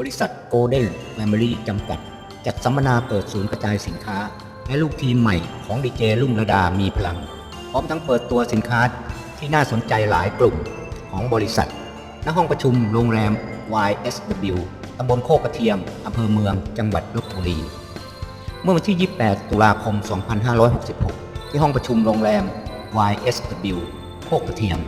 บริษัทโกลเด้นแฟมิลี่จำกัด จัดสัมมนาเปิดศูนย์กระจายสินค้า และลูกทีมใหม่ของดีเจรุ่งระดามีพลัง พร้อมทั้งเปิดตัวสินค้าที่น่าสนใจหลายกลุ่มของบริษัท ณ ห้องประชุมโรงแรม YSW ตำบลโคกกระเทียม อำเภอเมือง จังหวัดลบบุรี เมื่อวันที่ 28 ตุลาคม 2566 ที่ห้องประชุมโรงแรม YSW โคกกระเทียม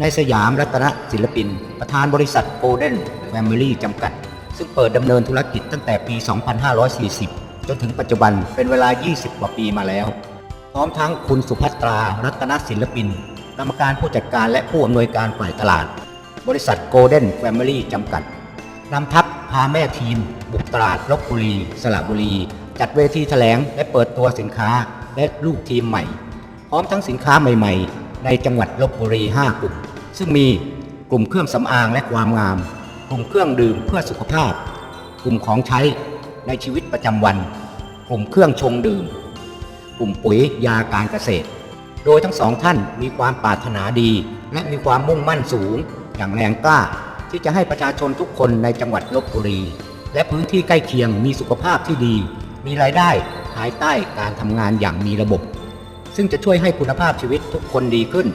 ในสยามรัตนศิลปิน ประธานบริษัท Golden Family จำกัด ซึ่งเปิดดำเนินธุรกิจตั้งแต่ปี 2540 จนถึงปัจจุบันเป็นเวลา 20 กว่าปีมาแล้ว พร้อมทั้งคุณสุภัตรา รัตนศิลปิน กรรมการผู้จัดการและผู้อำนวยการฝ่ายตลาด บริษัท Golden Family จำกัดนำทัพพาแม่ทีม บุกตลาดลบบุรี สระบุรี จัดเวทีแถลงและเปิดตัวสินค้าและลูกทีมใหม่ พร้อมทั้งสินค้าใหม่ๆ ในจังหวัดลบบุรี 5 กลุ่ม ซึ่งมีกลุ่มเครื่องสำอางและความงาม ลุ่มเครื่องดื่มเพื่อสุขภาพ กลุ่มของใช้ในชีวิตประจำวัน กลุ่มเครื่องชงดื่ม กลุ่มปุ๋ยยาการเกษตร โดยทั้งสองท่านมีความปรารถนาดี และมีความมุ่งมั่นสูง อย่างแรงกล้าที่จะให้ประชาชนทุกคนในจังหวัดลบบุรี และพื้นที่ใกล้เคียงมีสุขภาพที่ดี มีรายได้ภายใต้การทำงานอย่างมีระบบ ซึ่งจะช่วยให้คุณภาพชีวิตทุกคนดีขึ้น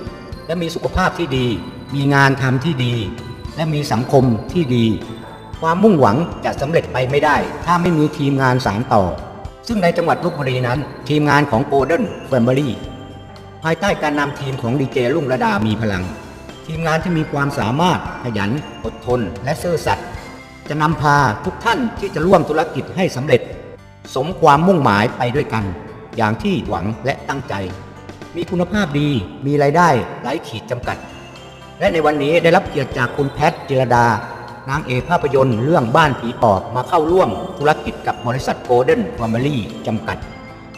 และมีสุขภาพที่ดี มีงานทำที่ดี และมีสังคมที่ดี ความมุ่งหวังจะสำเร็จไปไม่ได้ ถ้าไม่มีทีมงานสารต่อ ซึ่งในจังหวัดลบบุรีนั้น ทีมงานของ Golden Family ภายใต้การนำทีมของดีเจรุ่งระดามีพลัง ทีมงานที่มีความสามารถขยัน อดทน และซื่อสัตย์จะนำพาทุกท่านที่จะร่วมธุรกิจให้สำเร็จ สมความมุ่งหมายไปด้วยกัน อย่างที่หวังและตั้งใจ มีคุณภาพดีมีรายได้ไร้ขีดจำกัด และในวันนี้ได้รับเกียรติจากคุณแพทย์เจรดา นางเอกภาพยนตร์เรื่องบ้านผีปอบมาเข้าร่วมธุรกิจกับบริษัทโกลเด้นฟ a ม i ลี่จำกัด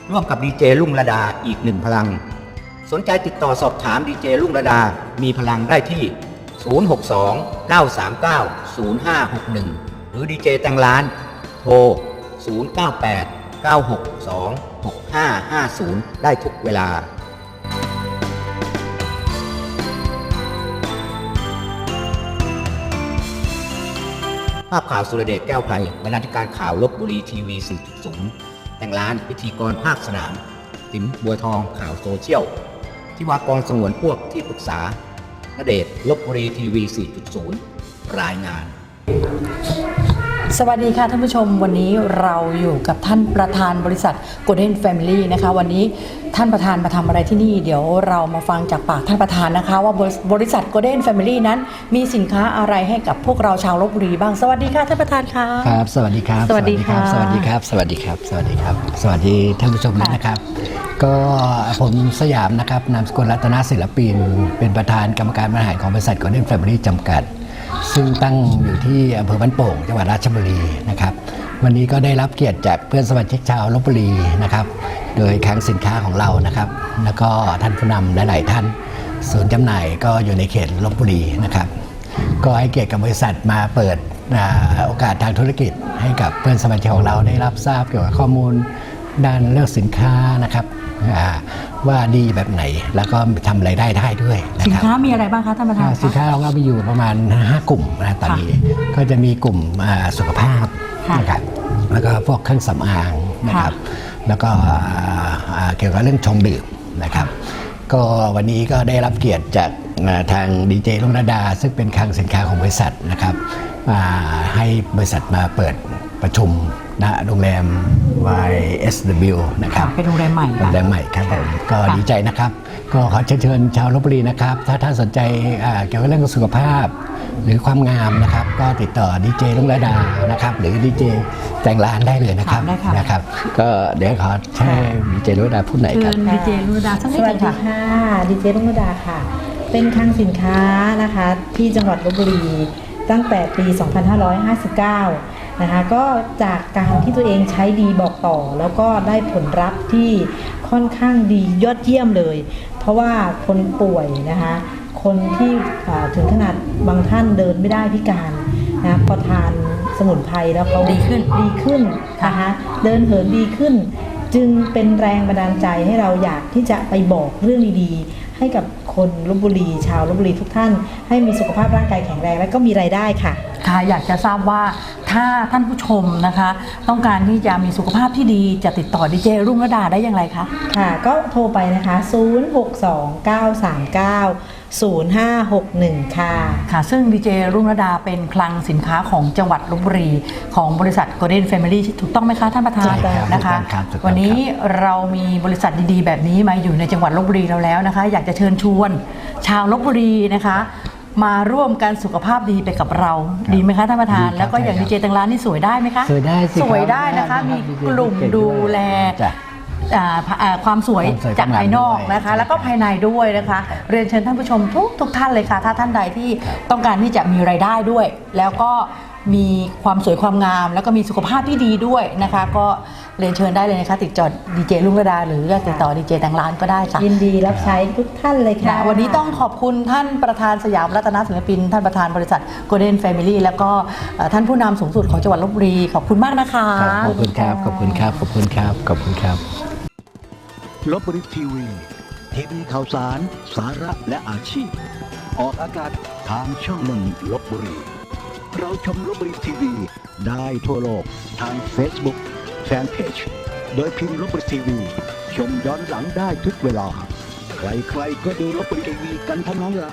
ร่วมกับดีเจรุ่งระดาอีกหนึ่งพลัง สนใจติดต่อสอบถามดีเจรุ่งระดา มีพลังได้ที่ 062 939 0561 หรือดีเจแตงล้าน โทร 098 962 6550 ได้ทุกเวลา ภาพข่าวสุรเดชแก้วไพรบรรณาธิการข่าวลบบุรีทีวี 4.0 แต่งร้านพิธีกรภาคสนาม ติ๋มบัวทองข่าวโซเชียลที่วากรสงวนพวกที่ปรึกษานเดชลบบุรีทีวี 4.0 รายงาน สวัสดีค่ะท่านผู้ชมวันนี้เราอยู่กับท่านประธานบริษัท Golden Family นะคะ วันนี้ท่านประธานมาทำอะไรที่นี่ เดี๋ยวเรามาฟังจากปากท่านประธานนะคะ ว่าบริบริษัท Golden Family นั้น มีสินค้าอะไรให้กับพวกเราชาวลบบุรีบ้างสวัสดีค่ะท่านประธานค่ะครับ สวัสดีครับ สวัสดีค่ะสวัสดีครับ สวัสดีครับ สวัสดีครับ สวัสดีท่านผู้ชมด้วยนะครับ ก็ผมสยามนะครับนามสกุลรัตนศิลปิน เป็นประธานกรรมการบริหารของบริษัท Golden Family จำกัด ซึ่งตั้งอยู่ที่อำเภอบ้านโป่งจังหวัดราชบุรีนะครับ วันนี้ก็ได้รับเกียรติจากเพื่อนสมาชิกชาวลบบุรีนะครับ โดยคลังสินค้าของเรานะครับ แล้วก็ท่านผู้นำหลาย ๆ ท่านศูนย์จำหน่ายก็อยู่ในเขตลบบุรีนะครับ ก็ให้เกียรติกับบริษัทมาเปิดโอกาสทางธุรกิจให้กับเพื่อนสมาชิกของเราได้รับทราบเกี่ยวกับข้อมูลด้านเรื่องสินค้านะครับ ว่าดีแบบไหน แล้วก็ทำรายได้ได้ด้วยนะสินครับ ค้ามีอะไรบ้างคะท่านประธานอ่าสินค้าเราก็มีอยู่ประมาณ 5 กลุ่มนะตอนนี้ก็จะมีกลุ่มอ่าสุขภาพค่ะนะครับแล้วก็พวกเครื่องสำอางนะครับแล้วก็อ่าเกี่ยวกับเรื่องชงดื่มนะครับ ก็วันนี้ก็ได้รับเกียรติจากอ่าทางดีเจลุงระดา ซึ่งเป็นคลังสินค้าของบริษัทนะครับอ่าให้บริษัทมาเปิด ประชุมณโรงแรม YSW นะครับเป็นโรงแรมใหม่โรงแรมใหม่ครับผมก็ดีใจนะครับ ก็ขอเชิญเชิญชาวลบบุรีนะครับ ถ้าท่านสนใจอ่าเกี่ยวกับเรื่องสุขภาพ หรือความงามนะครับ ก็ติดต่อดีเจลุงระดานะครับหรือดีเจแต่งร้านได้เลยนะครับค่ะได้ค่ะนะครับ ก็เดี๋ยวขอแช่ดีเจลุงระดาพูดหน่อยเชิครับญดีเจรุดาสักสนิดวัหสนึ่งดีค่ะค่ะดีเจรุ่งระดาค่ะ เป็นคลังสินค้านะคะที่จังหวัดลบบุรีตั้งแต่ปี 2559 นะคะ ก็จากการที่ตัวเองใช้ดีบอกต่อ แล้วก็ได้ผลลัพธ์ที่ค่อนข้างดียอดเยี่ยมเลย เพราะว่าคนป่วยนะคะ คนที่อ่าถึงขนาดบางท่านเดินไม่ได้พิการนะพอทานสมุนไพรแล้วเขาดีขึ้นดีขึ้นนะคะเดินเหินดีขึ้น จึงเป็นแรงบันดาลใจให้เราอยากที่จะไปบอกเรื่องดีๆ ให้กับคนลบบุรีชาวลบบุรีทุกท่าน ให้มีสุขภาพร่างกายแข็งแรงและก็มีรายได้ค่ะค่ะอยากจะทราบว่า ถ้าท่านผู้ชมนะคะ ต้องการที่จะมีสุขภาพที่ดีจะติดต่อดีเจรุ่งระดาได้อย่างไรคะ ค่ะ ก็โทรไปนะคะ 0629390561 ค่ะ ค่ะ ซึ่งดีเจรุ่งระดาเป็นคลังสินค้าของจังหวัดลบบุรี ของบริษัท Golden Family ถูกต้องไหมคะท่านประธานใช่ครับนะคะถูกต้องครับถูกต้องครับ วันนี้เรามีบริษัทดีๆ แบบนี้มาอยู่ในจังหวัดลบบุรีเราแล้วนะคะ อยากจะเชิญชวน ชาวลบบุรีนะคะ มาร่วมกันสุขภาพดีไปกับเราดีไหมคะท่านประธาน ดีครับแล้วก็อย่างใช่ดีครับเจตังร้านนี่สวยได้ไหมคะสวยได้สิครับสวยได้นะคะได้มีครับกลุ่มดีเจดูแล จ้ะ อ่าอ่าความสวยความสวยจากภายนอกข้างหลังด้วยนะคะใช่แล้วก็ภายในด้วยนะคะ เรียนเชิญท่านผู้ชมทุกทุกท่านเลยค่ะ ถ้าท่านใดที่ต้องการที่จะมีรายได้ด้วย แล้วก็ มีความสวยความงาม แล้วก็มีสุขภาพที่ดีด้วยนะคะ ก็เรียนเชิญได้เลยนะคะ ติดจอดดีเจลุงระดา หรือจะติดต่อดีเจแตงร้านก็ได้ค่ะยินดีรับใช้ทุกท่านเลยค่ะ นะวันนี้ต้องขอบคุณท่านประธานสยามรัตนศิลปิน ท่านประธานบริษัท Golden Family แล้วก็เอ่อท่านผู้นำสูงสุดของจังหวัดลบบุรีขอบคุณมากนะคะ ครับขอบคุณครับ ขอบคุณครับ ขอบคุณครับ ขอบคุณครับ ลบบุรีทีวีทีวีข่าวสาร สาระและอาชีพ ออกอากาศทางช่องหนึ่งลบบุรี เราชมลบบุรีทีวี ได้ทั่วโลกทาง Facebook Fanpage โดยพิมพ์ลบบุรีทีวี ชมย้อนหลังได้ทุกเวลา ใครๆก็ดูลบบุรีทีวีกันทั้งนั้นละ